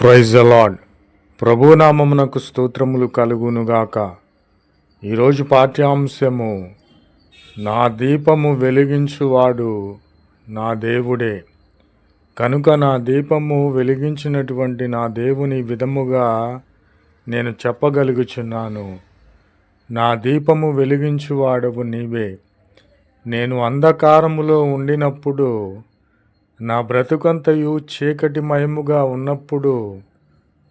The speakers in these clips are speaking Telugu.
ప్రైజ్ అలాడ్ ప్రభునామమునకు స్తోత్రములు కలుగునుగాక ఈరోజు పాఠ్యాంశము నా దీపము వెలిగించువాడు నా దేవుడే. కనుక నా దీపము వెలిగించినటువంటి నా దేవుని విధముగా నేను చెప్పగలుగుచున్నాను. నా దీపము వెలిగించువాడవు నీవే. నేను అంధకారములో ఉండినప్పుడు నా బ్రతుకంతయు చీకటిమయముగా ఉన్నప్పుడు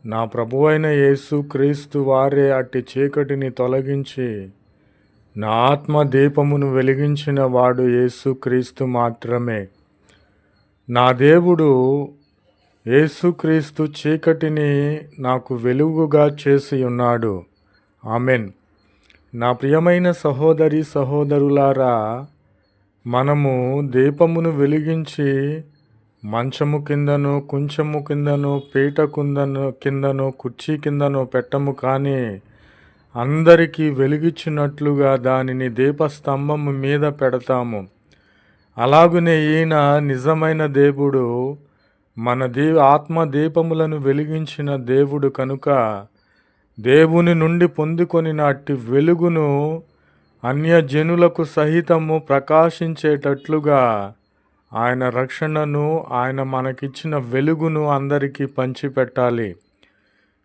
నా ప్రభువైన యేసు క్రీస్తు వారే అట్టి చీకటిని తొలగించి నా ఆత్మ దీపమును వెలిగించిన వాడు యేసు క్రీస్తు మాత్రమే. నా దేవుడు యేసుక్రీస్తు చీకటిని నాకు వెలుగుగా చేసి ఉన్నాడు. ఆమెన్. నా ప్రియమైన సహోదరి సహోదరులారా మనము దీపమును వెలిగించి మంచము కిందను కుంచము కిందను పీట కిందను కిందను కుర్చీ కిందను పెట్టము కానీ అందరికీ వెలిగించినట్లుగా దానిని దీపస్తంభము మీద పెడతాము. అలాగునే ఈయన నిజమైన దేవుడు మన దీ ఆత్మ దీపములను వెలిగించిన దేవుడు కనుక దేవుని నుండి పొందుకొని నాటి వెలుగును అన్యజనులకు సహితము ప్రకాశించేటట్లుగా ఆయన రక్షణను ఆయన మనకిచ్చిన వెలుగును అందరికీ పంచిపెట్టాలి.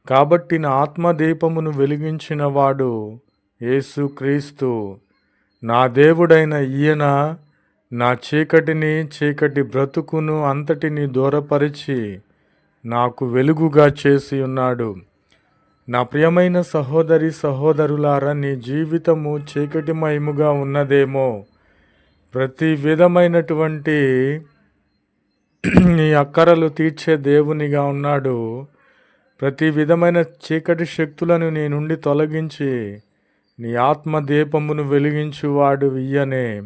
కాబట్టి నా ఆత్మదీపమును వెలిగించిన వాడు యేసుక్రీస్తు నా దేవుడైన ఈయన నా చీకటిని చీకటి బ్రతుకును అంతటిని దూరపరిచి నాకు వెలుగుగా చేసి ఉన్నాడు. నా ప్రియమైన సహోదరి సహోదరులారా నీ జీవితము చీకటిమయముగా ఉన్నదేమో. ప్రతి విధమైనటువంటి నీ అక్కరలు తీర్చే దేవునిగా ఉన్నాడు. ప్రతి విధమైన చీకటి శక్తులను నీ నుండి తొలగించి నీ ఆత్మ దీపమును వెలిగించువాడు ఇయ్యనే.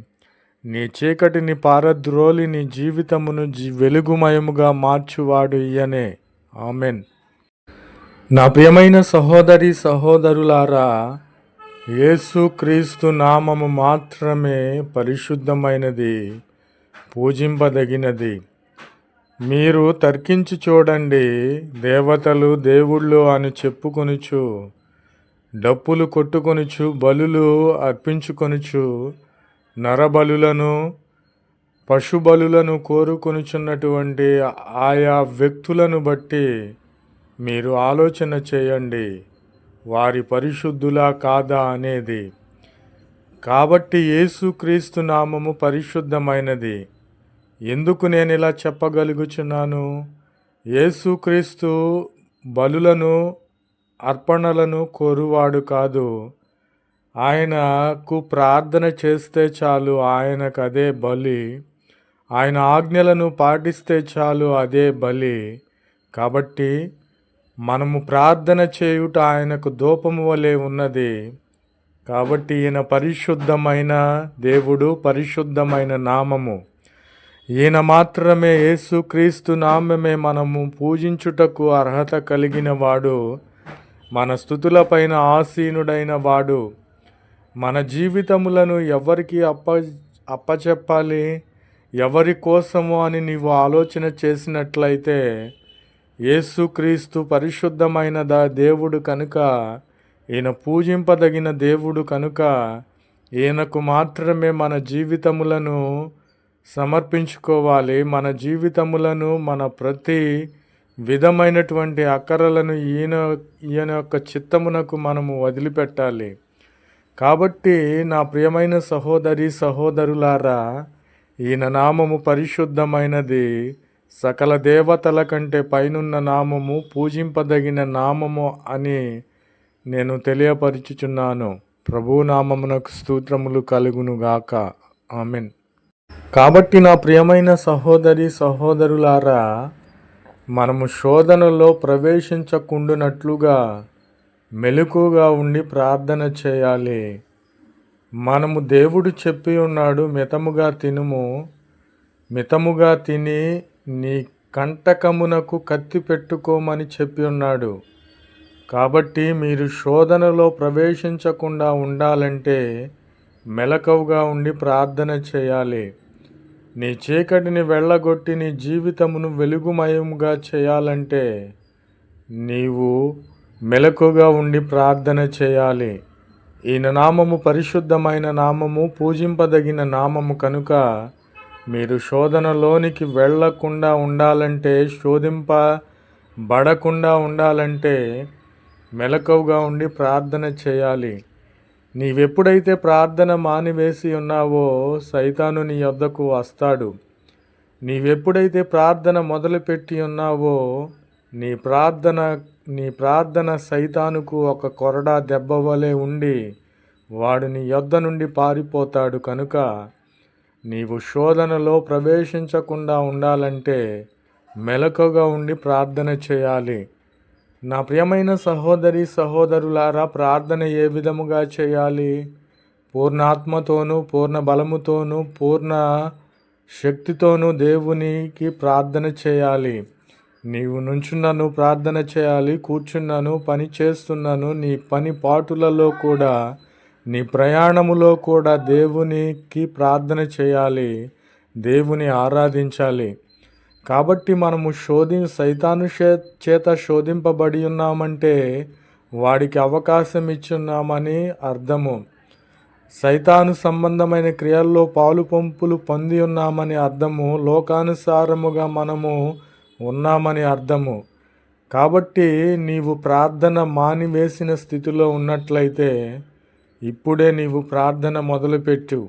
నీ చీకటిని పారద్రోలి నీ జీవితమును జీ వెలుగుమయముగా మార్చువాడు ఇయ్యనే. ఆమెన్. నా ప్రియమైన సహోదరి సహోదరులారా యేసుక్రీస్తు నామము మాత్రమే పరిశుద్ధమైనది పూజింపదగినది. మీరు తర్కించి చూడండి దేవతలు దేవుళ్ళు అని చెప్పుకొనుచు డప్పులు కొట్టుకొనుచు బలులు అర్పించుకొనుచు నరబలులను పశుబలులను కోరుకొనుచున్నటువంటి ఆయా వ్యక్తులను బట్టి మీరు ఆలోచన చేయండి. వారి పరిశుద్ధులా కాదా అనేది. కాబట్టి యేసుక్రీస్తు నామము పరిశుద్ధమైనది. ఎందుకు నేను ఇలా చెప్పగలుగుచున్నాను? యేసుక్రీస్తు బలులను అర్పణలను కోరువాడు కాదు. ఆయనకు ప్రార్థన చేస్తే చాలు ఆయనకు అదే బలి. ఆయన ఆజ్ఞలను పాటిస్తే చాలు అదే బలి. కాబట్టి మనము ప్రార్థన చేయుట ఆయనకు దూపము వలె ఉన్నది. కాబట్టి ఈయన పరిశుద్ధమైన దేవుడు పరిశుద్ధమైన నామము. ఈయన మాత్రమే యేసుక్రీస్తు నామమే మనము పూజించుటకు అర్హత కలిగిన వాడు మన స్థుతులపైన ఆసీనుడైన వాడు. మన జీవితములను ఎవరికి అప్ప అప్పచెప్పాలి? ఎవరి కోసము అని నీవు ఆలోచన చేసినట్లయితే యేసుక్రీస్తు పరిశుద్ధమైన దా దేవుడు కనుక ఈయన పూజింపదగిన దేవుడు కనుక ఈయనకు మాత్రమే మన జీవితములను సమర్పించుకోవాలి. మన జీవితములను మన ప్రతి విధమైనటువంటి అక్కరలను ఈయన ఈయన యొక్క చిత్తమునకు మనము వదిలిపెట్టాలి. కాబట్టి నా ప్రియమైన సహోదరి సహోదరులారా ఈయన నామము పరిశుద్ధమైనది. సకల దేవతల కంటే పైనున్న నామము పూజింపదగిన నామము అని నేను తెలియపరుచుచున్నాను. ప్రభునామమునకు స్తోత్రములు కలుగును గాక. ఆమెన్. కాబట్టి నా ప్రియమైన సహోదరి సహోదరులారా మనము శోధనలో ప్రవేశించకుండునట్లుగా మెలకుగా ఉండి ప్రార్థన చేయాలి. మనము దేవుడు చెప్పి ఉన్నాడు మితముగా తినుము మితముగా తిని నీ కంటకమునకు కత్తి పెట్టుకోమని చెప్పి ఉన్నాడు. కాబట్టి మీరు శోధనలో ప్రవేశించకుండా ఉండాలంటే మెలకువగా ఉండి ప్రార్థన చేయాలి. నీ చీకటిని వెళ్ళగొట్టి నీ జీవితమును వెలుగుమయముగా చేయాలంటే నీవు మెలకుగా ఉండి ప్రార్థన చేయాలి. ఈయన నామము పరిశుద్ధమైన నామము పూజింపదగిన నామము కనుక మీరు శోధనలోనికి వెళ్ళకుండా ఉండాలంటే శోధింపబడకుండా ఉండాలంటే మెలకువగా ఉండి ప్రార్థన చేయాలి. నీవెప్పుడైతే ప్రార్థన మానివేసి ఉన్నావో సైతాను నీ వద్దకు వస్తాడు. నీవెప్పుడైతే ప్రార్థన మొదలుపెట్టి ఉన్నావో నీ ప్రార్థన నీ ప్రార్థన సైతానుకు ఒక కొరడా దెబ్బ వలె ఉండి వాడు నీ యొద్ద నుండి పారిపోతాడు కనుక నీవు శోధనలో ప్రవేశించకుండా ఉండాలంటే మెలకుగా ఉండి ప్రార్థన చేయాలి. నా ప్రియమైన సహోదరి సహోదరులారా ప్రార్థన ఏ విధముగా చేయాలి? పూర్ణాత్మతోనూ పూర్ణ బలముతోనూ పూర్ణ శక్తితోనూ దేవునికి ప్రార్థన చేయాలి. నీవు నుంచున్నాను ప్రార్థన చేయాలి కూర్చున్నాను పని చేస్తున్నాను నీ పని పాటులలో కూడా నీ ప్రయాణములో కూడా దేవునికి ప్రార్థన చేయాలి దేవుని ఆరాధించాలి. కాబట్టి మనము శోధి సైతాను చేత శోధింపబడి ఉన్నామంటే వాడికి అవకాశం ఇచ్చున్నామని అర్థము. సైతాను సంబంధమైన క్రియల్లో పాలు పంపులు పొంది ఉన్నామని అర్థము. లోకానుసారముగా మనము ఉన్నామని అర్థము. కాబట్టి నీవు ప్రార్థన మానివేసిన స్థితిలో ఉన్నట్లయితే ఇప్పుడే నీవు ప్రార్థన మొదలుపెట్టు.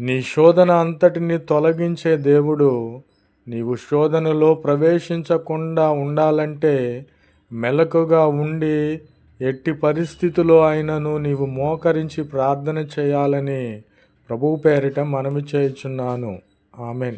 నీ శోధన అంతటిని తొలగించే దేవుడు నీవు శోధనలో ప్రవేశించకుండా ఉండాలంటే మెలకుగా ఉండి ఎట్టి పరిస్థితిలో అయినను నీవు మోకరించి ప్రార్థన చేయాలని ప్రభువు పేరిట మనవి చేయుచున్నాను. ఆమెన్.